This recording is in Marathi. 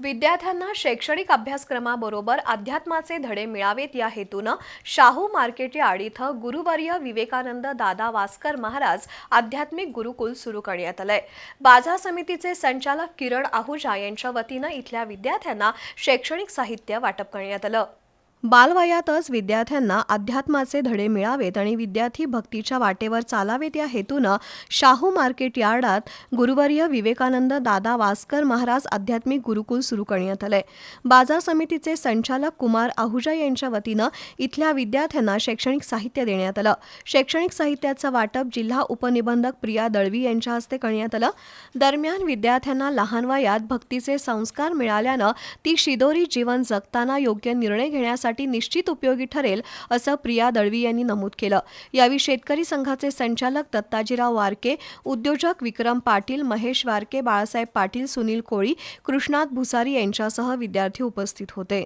विद्यार्थ्यांना शैक्षणिक अभ्यासक्रमाबरोबर अध्यात्माचे धडे मिळावेत या हेतूनं शाहू मार्केट यार्ड इथं गुरुवर्य विवेकानंद दादा वास्कर महाराज आध्यात्मिक गुरुकुल सुरू करण्यात आलंय. बाजार समितीचे संचालक किरण आहुजा यांच्या वतीनं इथल्या विद्यार्थ्यांना शैक्षणिक साहित्य वाटप करण्यात आलं. बालवयातच विद्यार्थ्यांना अध्यात्माचे धडे मिळावेत आणि विद्यार्थी भक्तीच्या वाटेवर चालावेत या हेतूनं शाहू मार्केट यार्डात गुरुवर्य विवेकानंद दादा वास्कर महाराज आध्यात्मिक गुरुकुल सुरू करण्यात आलंय. बाजार समितीचे संचालक कुमार आहुजा यांच्या वतीनं इथल्या विद्यार्थ्यांना शैक्षणिक साहित्य देण्यात आलं. शैक्षणिक साहित्याचं वाटप जिल्हा उपनिबंधक प्रिया दळवी यांच्या हस्ते करण्यात आलं. दरम्यान विद्यार्थ्यांना लहान वयात भक्तीचे संस्कार मिळाल्यानं ती शिदोरी जीवन जगताना योग्य निर्णय घेण्यासाठी निश्चित उपयोगी ठरेल असं प्रिया दळवी यांनी नमूद केलं. यावेळी शेतकरी संघाचे संचालक दत्ताजीराव वारके उद्योजक विक्रम पाटील महेश वारके बाळासाहेब पाटील सुनील कोळी कृष्णात भुसारी यांच्यासह विद्यार्थी उपस्थित होते.